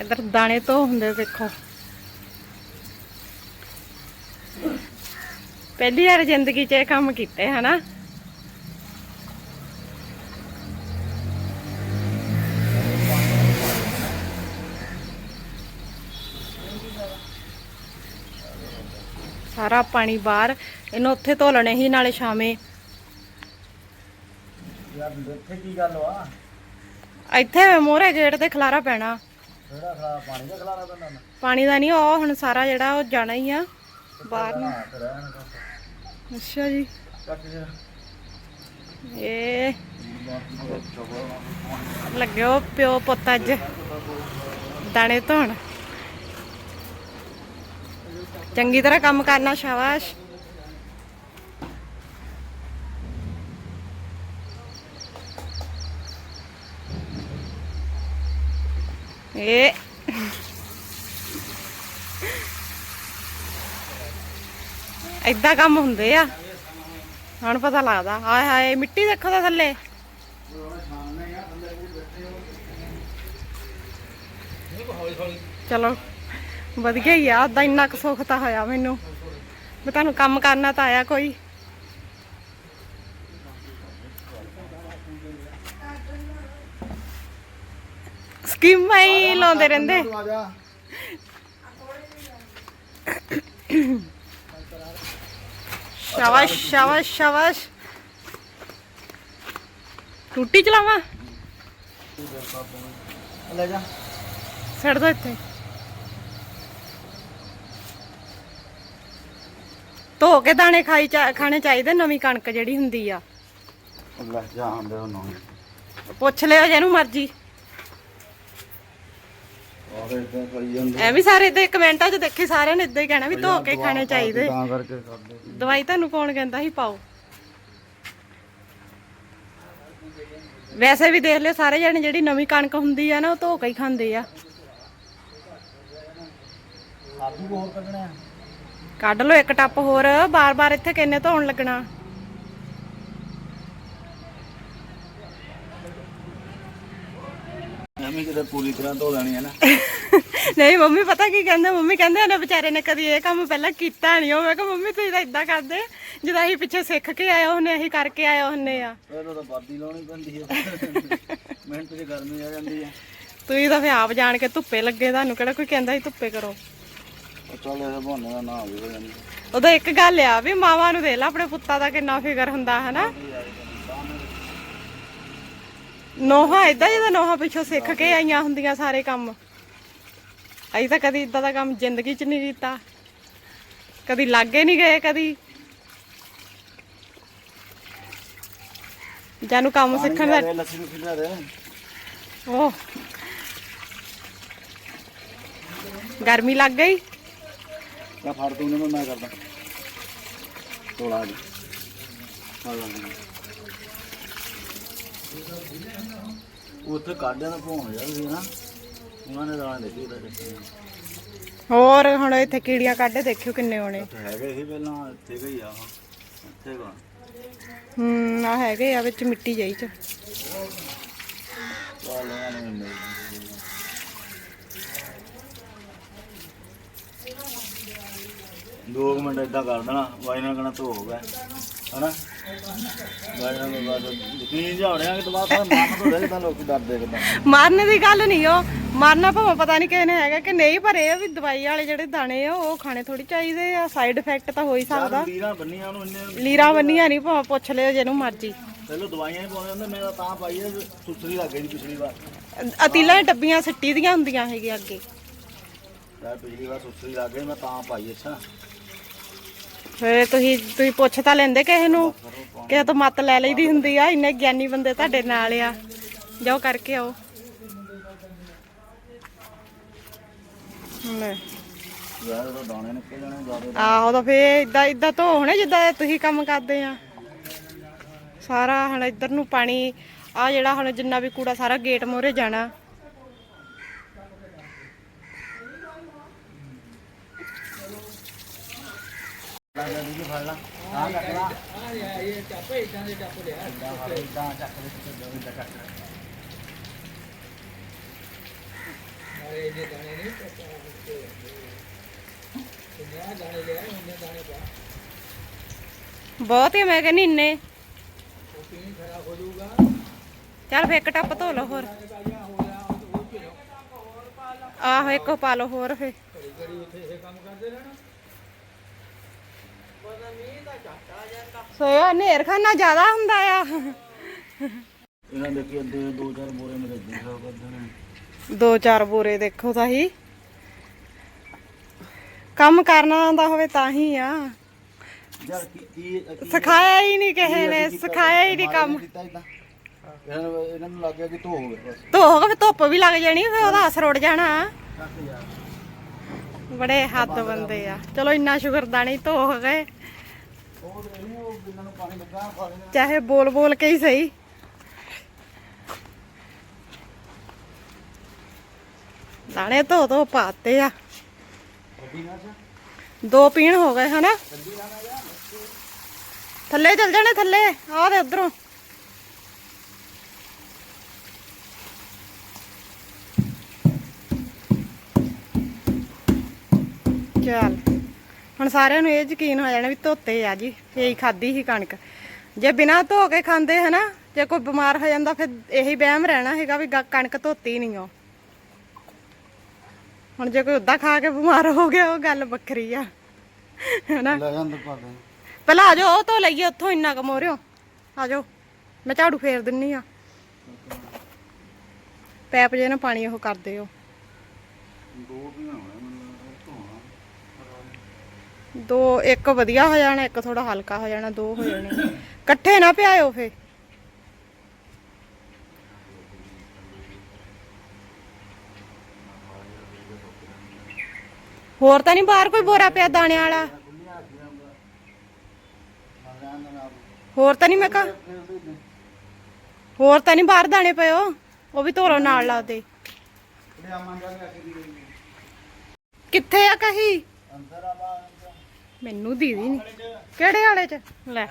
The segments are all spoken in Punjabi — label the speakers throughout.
Speaker 1: ਇਧਰ ਦਾਣੇ ਤੋਂ ਹੁੰਦੇ ਦੇਖੋ ਪਹਿਲੀ ਵਾਰ ਜ਼ਿੰਦਗੀ 'ਚ ਇਹ ਕੰਮ ਕੀਤੇ ਹਨਾ? ਸਾਰਾ ਪਾਣੀ ਬਾਹਰ ਇਹਨੂੰ ਉੱਥੇ ਧੋ ਲੈਣੇ ਸੀ ਨਾਲੇ ਸ਼ਾਮੇ।
Speaker 2: ਯਾਰ ਇੱਥੇ ਕੀ ਗੱਲ ਵਾ?
Speaker 1: ਇੱਥੇ ਮੋਹਰੇ ਗੇਟ ਤੇ ਖਲਾਰਾ ਪੈਣਾ।
Speaker 2: ਪਾਣੀ ਦਾ ਖਲਾਰਾ ਪੈਂਦਾ ਨਾ
Speaker 1: ਪਾਣੀ ਦਾ ਨਹੀਂ ਉਹ ਹੁਣ ਸਾਰਾ ਜਿਹੜਾ ਉਹ ਜਾਣਾ ਹੀ ਆ ਬਾਹਰ ਨੂੰ।
Speaker 2: ਤੇ ਰਹਿਣ ਦਾ
Speaker 1: ਅੱਛਾ ਜਾ। ਇਹ ਲੱਗਿਓ ਪਿਓ ਪੁੱਤ ਅੱਜ। ਦਾਣੇ ਧੋਣ। ਚੰਗੀ ਤਰ੍ਹਾਂ ਕੰਮ ਕਰਨਾ ਸ਼ਾਬਾਸ਼। ਇਹ ਏਦਾਂ ਕੰਮ ਹੁੰਦੇ ਆ। ਹੁਣ ਪਤਾ ਲੱਗਦਾ। ਹਾਏ ਹਾਏ, ਮਿੱਟੀ ਦੇਖੋ ਤਾਂ ਥੱਲੇ। ਚਲੋ, ਵਧੀਆ ਹੀ ਆ। ਓਦਾਂ ਇੰਨਾ ਕੁ ਸੁੱਖ ਤਾਂ ਹੋਇਆ ਮੈਨੂੰ। ਵੀ ਤੁਹਾਨੂੰ ਕੰਮ ਕਰਨਾ ਤਾਂ ਆਇਆ ਕੋਈ। ਸਕੀਮਾਂ ਹੀ ਲਾਉਂਦੇ ਰਹਿੰਦੇ
Speaker 2: ਆ ਜਾ
Speaker 1: ਸ਼ਾਬਾਸ਼ ਸ਼ਾਬਾਸ਼ ਸ਼ਾਬਾਸ਼ ਟੂਟੀ ਚਲਾਵਾਂ
Speaker 2: ਲੈ ਜਾ
Speaker 1: ਛੱਡ ਦੋ ਇੱਥੇ ਧੋ ਕੇ ਦਾਣੇ ਖਾਈ ਚਾ- ਖਾਣੇ ਚਾਹੀਦੇ ਨਵੀਂ ਕਣਕ ਜਿਹੜੀ ਹੁੰਦੀ ਆ
Speaker 2: ਲੈ ਜਾ ਆਂਦੇ ਉਹਨੂੰ
Speaker 1: ਪੁੱਛ ਲਿਓ ਜਿਹਨੂੰ ਮਰਜ਼ੀ
Speaker 2: ਔਰ ਇਦਾਂ ਕਰੀ ਜਾਂਦੇ
Speaker 1: ਐਵੇਂ ਸਾਰੇ ਤੇ ਕਮੈਂਟਾਂ 'ਚ ਦੇਖੇ ਸਾਰਿਆਂ ਨੇ ਇਦਾਂ ਹੀ ਕਹਿਣਾ ਵੀ ਧੋ ਕੇ ਖਾਣੇ ਚਾਹੀਦੇ।
Speaker 2: ਤਾਂ ਕਰਕੇ ਕਰਦੇ
Speaker 1: ਦਵਾਈ ਤੁਹਾਨੂੰ ਕੌਣ ਕਹਿੰਦਾ ਸੀ? ਪਾਓ। ਵੈਸੇ ਵੀ ਦੇਖ ਲਿਓ ਸਾਰੇ ਜਣੇ ਜਿਹੜੀ ਨਵੀਂ ਕਣਕ ਹੁੰਦੀ ਆ ਨਾ ਉਹ ਧੋ ਕੇ ਹੀ ਖਾਂਦੇ ਆ।
Speaker 2: ਆਦੂ ਹੋਰ ਕੱਢਣਾ। ਹੈ।
Speaker 1: ਕੱਢ ਲਓ ਇੱਕ ਟੱਪ ਹੋਰ ਬਾਰ-ਬਾਰ ਇੱਥੇ ਕਿੰਨੇ ਧੋਣ ਲੱਗਣਾ?
Speaker 2: ਐਵੇਂ ਕਿਤੇ ਪੂਰੀ ਤਰ੍ਹਾਂ ਧੋ ਲੈਣੀ ਹੈ ਨਾ।
Speaker 1: ਨਹੀਂ ਮੰਮੀ ਪਤਾ ਕੀ ਕਹਿੰਦੇ? ਮੰਮੀ ਕਹਿੰਦੇ ਉਹਨੇ ਵਿਚਾਰੇ ਨੇ ਕਦੀ ਇਹ ਕੰਮ ਪਹਿਲਾਂ ਕੀਤਾ ਨਹੀਂ ਉਹ ਮੈਂ ਕਿਹਾ ਮੰਮੀ ਤੁਸੀਂ ਤਾਂ ਇਦਾਂ ਕਰਦੇ। ਜਦੋਂ ਅਸੀਂ ਪਿੱਛੇ ਸਿੱਖ ਕੇ ਆਏ ਉਹਨੇ ਅਸੀਂ ਕਰਕੇ ਆਏ ਹੁੰਨੇ ਆ।
Speaker 2: ਫਿਰ ਤਾਂ ਵਰਦੀ ਲਾਉਣੀ ਪੈਂਦੀ ਹੈ ਮਿੰਟ 'ਚ ਗਰਮੀ ਆ ਜਾਂਦੀ ਹੈ
Speaker 1: ਤੁਸੀਂ ਤਾਂ ਫੇ ਆਪ ਜਾਣ ਕੇ ਧੁੱਪੇ ਲੱਗੇ ਤੁਹਾਨੂੰ ਕਿਹੜਾ ਕੋਈ ਕਹਿੰਦਾ ਸੀ ਧੁੱਪੇ ਕਰੋ?
Speaker 2: ਚੱਲ ਇਹ ਬਹਾਨੇ ਦਾ ਨਾ ਹੋਵੇ ਹੋ ਜਾਂਦੀ
Speaker 1: ਉਦੋਂ ਇੱਕ ਗੱਲ ਆ ਵੀ ਮਾਵਾਂ ਨੂੰ ਦੇਖ ਲਾ ਆਪਣੇ ਪੁੱਤਾਂ ਦਾ ਕਿੰਨਾ ਫਿਕਰ ਹੁੰਦਾ ਹਨਾ? ਨੋਹਾ ਇਦਾਂ ਜਿਹਦਾ ਨੋਹਾ ਪਿੱਛੋਂ ਸਿੱਖ ਕੇ ਆਈਆਂ ਹੁੰਦੀਆਂ ਸਾਰੇ ਕੰਮ ਅਸੀਂ ਤਾਂ ਕਦੀ ਇਦਾਂ ਦਾ ਕੰਮ ਜ਼ਿੰਦਗੀ 'ਚ ਨਹੀਂ ਕੀਤਾ ਕਦੀ ਲਾਗੇ ਨਹੀਂ ਗਏ ਕਦੀ ਜਾਨੂੰ ਕੰਮ ਸਿੱਖਣ ਦਾ
Speaker 2: ਦੇ ਲੱਸੀ ਨੂੰ ਫਿਰਾ ਦੇ
Speaker 1: ਉਹ ਗਰਮੀ ਲੱਗ ਗਈ
Speaker 2: ਤਾਂ ਫੜ ਤੂੰ ਨੇ ਮੈਂ ਕਰਦਾ ਤੋੜਾ ਜੀ ਹਾਂ ਉੱਥੇ ਕਾਢਿਆਂ ਦਾ ਭੋਣ ਜਾ ਸੀ ਨਾ। ਉਹਨਾਂ ਨੇ ਦਾਣਾ ਦੇਖੀ ਉਹਦਾ ਚੱਕਰ
Speaker 1: ਹੋਰ ਹੁਣ ਇੱਥੇ ਕੀੜੀਆਂ ਕੱਢੇ ਦੇਖਿਓ ਕਿੰਨੇ ਹੋਣੇ।
Speaker 2: ਹੈਗੇ ਸੀ ਪਹਿਲਾਂ ਇੱਥੇ ਗਈ ਆ ਇੱਥੇ ਗਾ
Speaker 1: ਹੂੰ ਆ ਹੈਗੇ ਆ ਵਿੱਚ ਮਿੱਟੀ ਜਾਈ ਚ।
Speaker 2: ਨੂੰ ਮਿਲ ਦੋ ਕੁ ਮਿੰਟ ਏਦਾਂ ਕਰ ਦੇਣਾ ਵਾਈ ਨਾਲ ਕਹਣਾ ਧੋ ਹੋ ਗਿਆ। ਹਨਾ? ਯਕੀਨ ਜਾਉਣਿਆ ਕਿ ਤਾਂ ਤੋਂ ਦੇ ਤਾਂ ਲੋਕੀ ਡਰਦੇ ਕਿਦਾਂ?
Speaker 1: ਮਾਰਨ ਦੀ ਗੱਲ ਨਹੀਂ ਉਹ। ਮਾਰਨਾ ਭਾਵੇਂ ਪਤਾ ਨਹੀਂ ਕਿਸੇ ਨੇ ਹੈਗਾ ਕਿ ਨਹੀਂ ਪਰ ਇਹ ਆ ਵੀ ਦਵਾਈ ਵਾਲੇ ਜਿਹੜੇ ਦਾਣੇ ਆ ਉਹ ਖਾਣੇ ਥੋੜੀ ਚਾਹੀਦੇ ਆ। ਸਾਈਡ ਇਫੈਕਟ ਤਾਂ ਹੋ ਹੀ ਸਕਦਾ।
Speaker 2: ਲੀਰਾਂ ਬੰਨੀਆਂ ਉਹਨੂੰ ਇੰਨੇ
Speaker 1: ਲੀਰਾਂ ਬੰਨੀਆਂ ਨਹੀਂ ਭਾਵੇਂ ਪੁੱਛ ਲਿਓ ਜਿਹਨੂੰ ਮਰਜ਼ੀ।
Speaker 2: ਪਹਿਲਾਂ ਦਵਾਈਆਂ ਹੀ ਪਾਉਂਦੇ ਹੁੰਦੇ ਮੇਰਾ ਤਾਂ ਪਾਈ ਹੈ ਸੁਸਰੀ ਲੱਗ ਗਈ ਸੀ ਪਿਛਲੀ ਵਾਰ।
Speaker 1: ਅਤੀਲਾਂ ਡੱਬੀਆਂ ਸਿੱਟੀ ਦੀਆਂ ਹੁੰਦੀਆਂ ਹੈਗੀਆਂ ਅੱਗੇ।
Speaker 2: ਯਾਰ ਪਿਛਲੀ ਵਾਰ ਸੁਸਰੀ ਲੱਗ ਗਈ ਮੈਂ ਤਾਂ ਪਾਈ ਅੱਛਾ।
Speaker 1: ਫੇਰ ਤੁਸੀਂ ਤੁਸੀਂ ਪੁੱਛ ਤਾਂ ਲੈਂਦੇ ਕਿਸੇ ਨੂੰ ਕਿਸੇ ਤੋਂ ਮੱਤ ਲੈ ਲਈਦੀ ਹੁੰਦੀ ਆ, ਇੰਨੇ ਗਿਆਨੀ ਬੰਦੇ ਤੁਹਾਡੇ ਨਾਲ ਆ। ਜਾਓ ਕਰਕੇ ਆਓ। ਲੈ। ਆਹੋ ਤਾਂ ਫੇਰ ਇਦਾਂ ਇਦਾਂ ਧੋ ਹੋਣੇ ਜਿੱਦਾਂ ਤੁਸੀਂ ਕੰਮ ਕਰਦੇ ਆ। ਸਾਰਾ ਹੁਣ ਇੱਧਰ ਨੂੰ ਪਾਣੀ ਆ ਜਿਹੜਾ ਹੁਣ ਜਿੰਨਾ ਵੀ ਕੂੜਾ ਸਾਰਾ ਗੇਟ ਮੋਰੇ ਜਾਣਾ
Speaker 2: ਲਾ ਜਲਦੀ ਜੀ ਫੜ ਲਾ ਆ ਕੱਟ ਲਾ ਇਹ ਚੱਪ ਇਦਾਂ ਦੇ ਚੱਪ ਲਿਆ ਇਦਾਂ ਚੱਕ ਦੇ ਤੇ ਦੋ ਇਦਾਂ ਕੱਟ
Speaker 1: ਬਹੁਤ ਹੀ ਮੈਂ ਕਹਿੰਦੀ ਇੰਨੇ ਚੱਲ ਫੇ ਇੱਕ ਟੱਪ ਧੋ ਲਓ ਹੋਰ ਆਹੋ ਇੱਕ ਪਾ ਲਓ ਹੋਰ ਫੇ ਸੋ ਇਹ ਨੇਰ ਖਾਨਾ ਜ਼ਿਆਦਾ ਹੁੰਦਾ ਆ।
Speaker 2: ਇਹਨਾਂ ਦੇ ਕੀ ਅੱਧੇ ਦੋ ਚਾਰ ਬੋਰੇ ਮੇਰੇ ਖਾ ਕਰਦੇ ਨੇ
Speaker 1: ਦੋ ਚਾਰ ਬੋਰੇ ਦੇਖੋ ਤਾਂ ਹੀ। ਕੰਮ ਕਰਨਾ ਆਉਂਦਾ ਹੋਵੇ ਤਾਂ ਹੀ ਆ। ਸਿਖਾਇਆ ਹੀ ਨਹੀਂ ਕਿਸੇ ਨੇ? ਸਿਖਾਇਆ ਹੀ ਨਹੀਂ ਕੰਮ?
Speaker 2: ਇਹਨਾਂ ਨੂੰ ਇਹਨਾਂ ਨੂੰ ਲੱਗ ਗਿਆ ਕਿ ਧੋ ਹੋ ਗਿਆ
Speaker 1: ਧੋ ਹੋ ਫਿਰ ਧੁੱਪ ਵੀ ਲੱਗ ਜਾਣੀ ਫਿਰ ਉਹਦਾ ਅਸਰ ਉੱਡ ਜਾਣਾ। ਬੜੇ ਹੱਦ ਬੰਦੇ ਆ। ਚਲੋ ਇੰਨਾ ਸ਼ੁਕਰਦਾਨੀ ਧੋ ਹੋ ਗਏ। ਚਾਹੇ ਬੋਲ ਬੋਲ ਕੇ ਹੀ ਸਹੀ। ਦਾਣੇ ਧੋ ਧੋ ਪਾਤੇ ਆ। ਦੋ ਪੀਣ ਹੋ ਗਏ ਹਨਾ। ਥੱਲੇ ਚੱਲ ਜਾਣੇ ਥੱਲੇ ਆਹ ਦੇ ਉਧਰੋਂ। ਚੱਲ ਹੁਣ ਸਾਰਿਆਂ ਨੂੰ ਇਹ ਯਕੀਨ ਹੋ ਜਾਣਾ ਵੀ ਧੋਤੇ ਆ ਜੀ ਫੇਰ ਹੀ ਖਾਦੀ ਸੀ ਕਣਕ। ਜੇ ਬਿਨਾਂ ਧੋ ਕੇ ਖਾਂਦੇ ਹਨਾ ਜੇ ਕੋਈ ਬਿਮਾਰ ਹੋ ਜਾਂਦਾ ਫਿਰ ਇਹੀ ਵਹਿਮ ਰਹਿਣਾ ਹੈਗਾ ਵੀ ਕਣਕ ਧੋਤੀ ਨਹੀਂ ਓ ਹੁਣ ਜੇ ਕੋਈ ਉਦਾਂ ਖਾ ਕੇ ਬਿਮਾਰ ਹੋ ਗਿਆ ਉਹ ਗੱਲ ਵੱਖਰੀ ਆ। ਹਨਾ? ਪਹਿਲਾਂ ਆ ਜਾਓ ਉਹ ਤੋਂ ਲਈਏ ਉੱਥੋਂ ਇੰਨਾ ਕਮੋਰਿਓ ਆ ਜਾਓ ਮੈਂ ਝਾੜੂ ਫੇਰ ਦਿੰਨੀ ਆ। ਪੈਪ ਜੇ ਨਾ ਪਾਣੀ ਉਹ ਕਰ ਦਿਓ
Speaker 2: ਦੋ ਵੀ ਹੋਣਾ ਮੈਨੂੰ ਧੋਣਾ
Speaker 1: ਦੋ ਇੱਕ ਵਧੀਆ ਹੋ ਜਾਣਾ ਇੱਕ ਥੋੜਾ ਹਲਕਾ ਹੋ ਜਾਣਾ ਦੋ ਹੋ ਜਾਣੇ। ਇਕੱਠੇ ਨਾ ਪਿਆਇਓ ਫੇ ਹੋਰ ਤਾਂ ਨਹੀਂ ਬਾਹਰ ਕੋਈ ਬੋਰਾ ਪਿਆ ਦਾਣੇ ਵਾਲਾ? ਹੋਰ ਤਾਂ ਨਹੀਂ ਮੈਂ ਕਹਾ ਹੋਰ ਤਾਂ ਨਹੀਂ ਬਾਹਰ ਦਾਣੇ ਪਇਓ ਉਹ ਵੀ ਧੋਰੋ ਨਾਲ ਲਾ ਦੇ।
Speaker 2: ਕੇ
Speaker 1: ਕਿੱਥੇ ਆ ਕਹੀ?
Speaker 2: ਅੰਦਰ ਆ
Speaker 1: ਮੈਨੂੰ ਦੀਦੀ ਨਹੀਂ ਕਿਹੜੇ ਵਾਲੇ ਚ? ਲੈ।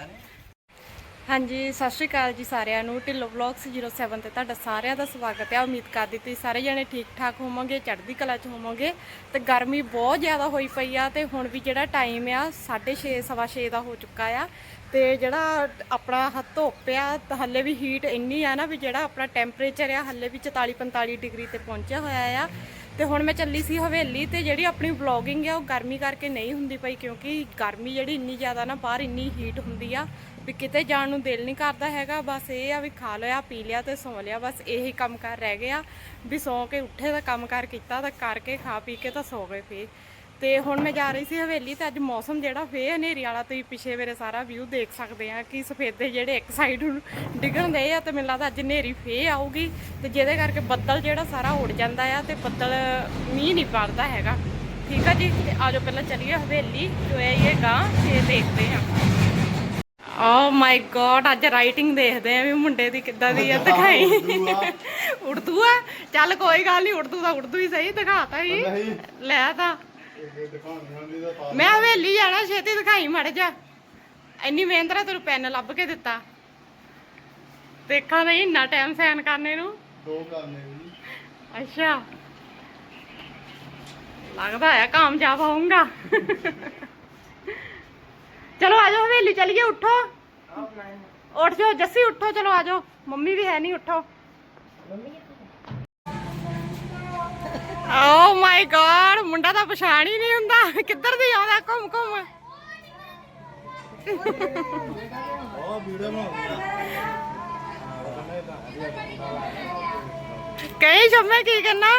Speaker 1: ਹਾਂਜੀ, ਸਤਿ ਸ਼੍ਰੀ ਅਕਾਲ ਜੀ ਸਾਰਿਆਂ ਨੂੰ। ਢਿੱਲੋ ਵਲੌਗਸ 07 ਤੇ ਤੁਹਾਡਾ ਸਾਰਿਆਂ ਦਾ ਸਵਾਗਤ ਹੈ। ਉਮੀਦ ਕਰਦੀ ਤੁਸੀਂ ਸਾਰੇ ਜਣੇ ਠੀਕ ਠਾਕ ਹੋਵੋਗੇ, ਚੜ੍ਹਦੀ ਕਲਾ ਚ ਹੋਵੋਗੇ। ਤੇ ਗਰਮੀ ਬਹੁਤ ਜ਼ਿਆਦਾ ਹੋਈ ਪਈ ਆ ਤੇ ਹੁਣ ਵੀ ਜਿਹੜਾ ਟਾਈਮ ਆ 6:30 ਸਵਾ ਛੇ ਦਾ ਹੋ ਚੁੱਕਾ ਆ। ਤੇ ਜਿਹੜਾ ਆਪਣਾ ਹੱਥ ਧੁੱਪ ਆ, ਤਾਂ ਹੱਲੇ ਵੀ ਹੀਟ ਇੰਨੀ ਆ ਨਾ ਵੀ ਜਿਹੜਾ ਆਪਣਾ ਟੈਂਪਰੇਚਰ ਆ, ਹੱਲੇ ਵੀ 44 45 ਡਿਗਰੀ ਤੇ ਪਹੁੰਚਿਆ ਹੋਇਆ ਆ। ਤੇ ਹੁਣ ਮੈਂ ਚੱਲੀ ਸੀ ਹਵੇਲੀ ਤੇ ਜਿਹੜੀ ਆਪਣੀ ਵਲੌਗਿੰਗ ਆ, ਉਹ ਗਰਮੀ ਕਰਕੇ ਨਹੀਂ ਹੁੰਦੀ ਪਈ ਕਿਉਂਕਿ ਗਰਮੀ ਜਿਹੜੀ ਇੰਨੀ ਜ਼ਿਆਦਾ ਨਾ, ਬਾਹਰ ਇੰਨੀ ਹੀਟ ਹੁੰਦੀ ਆ ਵੀ ਕਿਤੇ ਜਾਣ ਨੂੰ ਦਿਲ ਨਹੀਂ ਕਰਦਾ ਹੈਗਾ। ਬਸ ਇਹ ਆ ਵੀ ਖਾ ਲਿਆ, ਪੀ ਲਿਆ ਤੇ ਸੌ ਲਿਆ, ਬਸ ਇਹੀ ਕੰਮ ਕਰ ਰਹਿ ਗਿਆ। ਵੀ ਸੌ ਕੇ ਉੱਠੇ ਦਾ ਕੰਮ ਕਾਰ ਕੀਤਾ, ਤਾਂ ਕਰਕੇ ਖਾ ਪੀ ਕੇ ਤਾਂ ਸੌ ਗਏ ਫੇ ਤੇ ਹੁਣ ਮੈਂ ਜਾ ਰਹੀ ਸੀ ਹਵੇਲੀ ਤੇ ਅੱਜ ਮੌਸਮ ਜਿਹੜਾ ਫੇ ਹਨੇਰੀ ਵਾਲਾ ਤੁਸੀਂ ਪਿੱਛੇ ਮੇਰੇ ਸਾਰਾ ਵਿਊ ਦੇਖ ਸਕਦੇ ਆ ਕਿ ਸਫੇਦੇ ਜਿਹੜੇ ਇੱਕ ਸਾਈਡ ਨੂੰ ਡਿੱਗਣ ਦੇ ਆ ਤੇ ਮੈਨੂੰ ਲੱਗਦਾ ਅੱਜ ਹਨੇਰੀ ਫੇ ਆਊਗੀ ਤੇ ਜਿਹਦੇ ਕਰਕੇ ਬੱਦਲ ਜਿਹੜਾ ਸਾਰਾ ਉੱਡ ਜਾਂਦਾ ਆ ਤੇ ਬੱਦਲ ਮੀਂਹ ਨਹੀਂ ਪੜਦਾ ਹੈਗਾ। ਠੀਕ ਆ ਜੀ ਤੇ ਆਜੋ ਪਹਿਲਾਂ ਚੱਲੀਏ ਹਵੇਲੀ ਜੋ ਹੈ ਇਹ ਗਾਂ ਤੇ ਦੇਖਦੇ ਆ। ਓ ਮਾਈ ਗॉड ਅੱਜ ਰਾਈਟਿੰਗ ਦੇਖਦੇ ਆ ਵੀ ਮੁੰਡੇ ਦੀ ਕਿੱਦਾਂ ਦੀ ਆ ਦਿਖਾਈ। ਉਰਦੂ ਆ। ਚੱਲ ਕੋਈ ਗੱਲ ਨਹੀਂ ਉਰਦੂ ਦਾ ਉਰਦੂ ਹੀ ਸਹੀ ਦਿਖਾਤਾ ਹੀ। ਲੈ ਤਾਂ। ਮੈਂ ਹਵੇਲੀ ਜਾਣਾ ਛੇਤੀ ਦਿਖਾਈ ਮੜ ਜਾ। ਇੰਨੀ ਮਿਹਨਤ ਨਾਲ ਤੈਨੂੰ ਪੈਨ ਲੱਭ ਕੇ ਦਿੱਤਾ। ਦੇਖਾਂ ਨਹੀਂ ਇੰਨਾ ਟਾਈਮ ਸੈਨ ਕਰਨੇ ਨੂੰ।
Speaker 2: ਦੋ ਕਰਨੇ ਜੀ
Speaker 1: ਅੱਛਾ। ਲੱਗਦਾ ਹੈ ਕਾਮਯਾਬ ਹੋਊਂਗਾ। ਚਲੋ ਆ ਜਾਓ ਹਵੇਲੀ ਚਲੀਏ ਉੱਠੋ। ਉੱਠ ਜਾਓ ਜੱਸੀ ਉੱਠੋ। ਚਲੋ ਆ ਜਾਓ। ਮੰਮੀ ਵੀ ਹੈ ਨਹੀਂ ਉੱਠੋ। ਓ ਮਾਈ ਗॉड ਮੁੰਡਾ ਤਾਂ ਪਛਾਣ ਹੀ ਨਹੀਂ ਹੁੰਦਾ। ਕਿੱਧਰ ਦੀ ਆਉਂਦਾ ਘੁੰਮ ਘੁੰਮ। ਕਈ ਜੰਮੇ ਕੀ ਕਰਨਾ?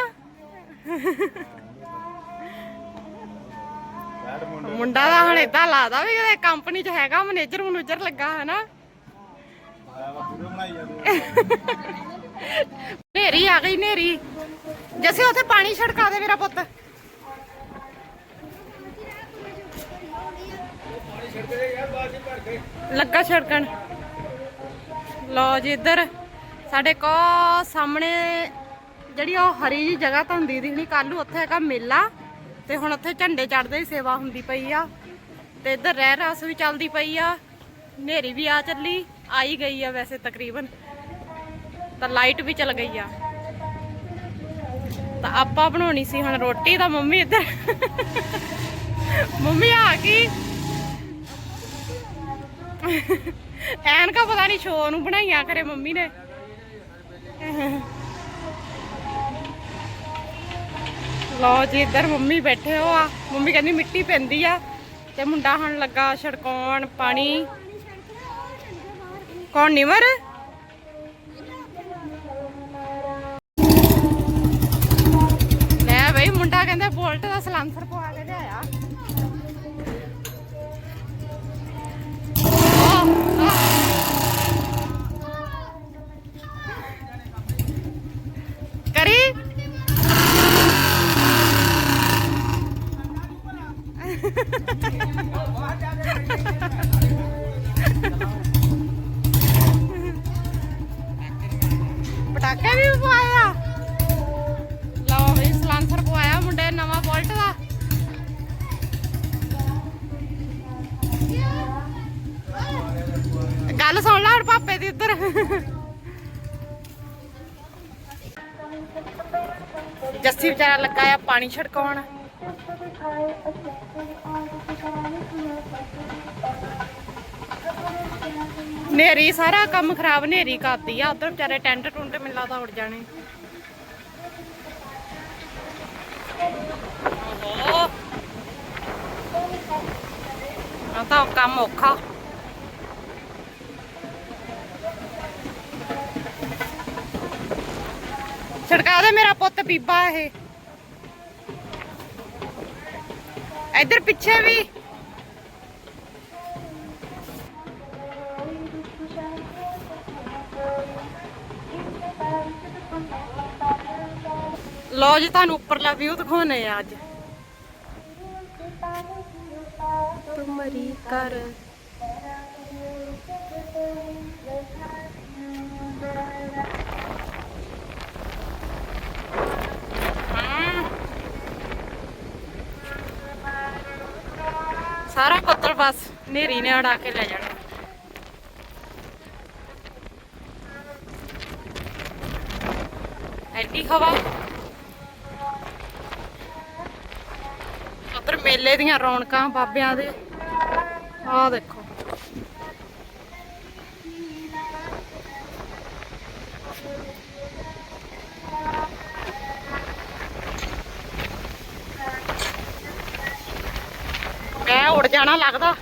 Speaker 2: ਮੁੰਡੇ
Speaker 1: ਦਾ ਹੁਣ ਏਦਾਂ ਲੱਗਦਾ ਵੀ ਕਿਤੇ ਕੰਪਨੀ 'ਚ ਹੈਗਾ ਮੈਨੇਜਰ ਮੈਨੇਜਰ ਲੱਗਾ ਹੈ ਨਾ ਨੇਰੀ ਆ। ਗਈ ਨੇਰੀ ਜੈਸੇ, ਉੱਥੇ ਪਾਣੀ ਛੜਕਾ ਦੇ ਮੇਰਾ ਪੁੱਤ। ਲੱਗਾ ਛੜਕਣ। ਲਓ ਜੀ ਇੱਧਰ, ਸਾਡੇ ਕੋ ਸਾਹਮਣੇ ਜਿਹੜੀ ਉਹ ਹਰੀ ਜੀ ਜਗ੍ਹਾ ਤਾਂ ਹੁੰਦੀ ਨਹੀਂ ਕੱਲ ਨੂੰ ਉੱਥੇ ਹੈਗਾ ਮੇਲਾ, ਤੇ ਹੁਣ ਉੱਥੇ ਝੰਡੇ ਚੜਦੇ ਦੀ ਸੇਵਾ ਹੁੰਦੀ ਪਈ ਆ। ਤੇ ਇੱਧਰ ਰਹਿ ਰਸ ਵੀ ਚੱਲਦੀ ਪਈ ਆ ਨੇਰੀ ਵੀ ਆ ਚੱਲੀ, ਆਈ ਗਈ ਆ ਵੈਸੇ ਤਕਰੀਬਨ। ਤਾਂ ਲਾਈਟ ਵੀ ਚੱਲ ਗਈ ਆ। ਤਾਂ ਆਪਾਂ ਬਣਾਉਣੀ ਸੀ ਹੁਣ ਰੋਟੀ ਤਾਂ ਮੰਮੀ ਇੱਧਰ। ਮੰਮੀ ਆ ਗਈ। ਐਨਕਾ ਪਤਾ ਨਹੀਂ ਸ਼ੋਅ ਨੂੰ ਬਣਾਈਆਂ ਕਰੇ ਮੰਮੀ ਨੇ। ਲਓ ਜੀ, ਇੱਧਰ ਮੰਮੀ ਬੈਠੇ ਹੋ ਆ। ਮੰਮੀ ਕਹਿੰਦੀ ਮਿੱਟੀ ਪੈਂਦੀ ਆ। ਤੇ ਮੁੰਡਾ ਹੁਣ ਲੱਗਾ ਛੜਕਾਉਣ ਪਾਣੀ। ਕੌਣ ਨਿਵਰ ਕਹਿੰਦਾ ਬੋਲਟ ਦਾ ਸਲਾਂਸਰ ਪਵਾ ਨੇ ਨਵਾਂ ਗੱਲ ਸੁਣ ਲੈ ਹੁਣ ਪਾਪੇ ਦੀ ਉੱਧਰ ਜੱਸੀ ਵਿਚਾਰਾ ਲੱਗਾ ਆ ਪਾਣੀ ਛੜਕਾਉਣ। ਨੇਰੀ ਸਾਰਾ ਕੰਮ ਖਰਾਬ ਨੇਰੀ ਕਰਦੀ ਆ। ਉਧਰ ਵਿਚਾਰੇ ਟੈਂਟ ਟੁੰਟ ਮਿਲਾ ਤਾਂ ਉੜ ਜਾਣੇ। ਓਹੋ ਆ ਤਾਂ ਕੰਮ ਔਖਾ ਛੜਕਾ ਦੇ ਮੇਰਾ ਪੁੱਤ ਬੀਬਾ ਇਹ ਇੱਧਰ ਪਿੱਛੇ ਵੀ ਲੋ ਜੀ ਤੁਹਾਨੂੰ ਉੱਪਰਲਾ ਵਿਊ ਦਿਖਾਉਣੇ ਆ ਅੱਜ ਤੁਮਰੀ ਕਰ। ਸਾਰਾ ਪੱਤਰ ਬਸ ਨੇਰੀ ਨੇ ਉਡਾ ਕੇ ਲੈ ਜਾਣਾ। ਐਡੀ ਹਵਾ। ਉੱਧਰ ਮੇਲੇ ਦੀਆਂ ਰੌਣਕਾਂ ਬਾਬਿਆਂ ਦੇ। ਆਹ ਦੇਖੋ। ਮੈਂ ਉੜ ਜਾਣਾ ਲੱਗਦਾ।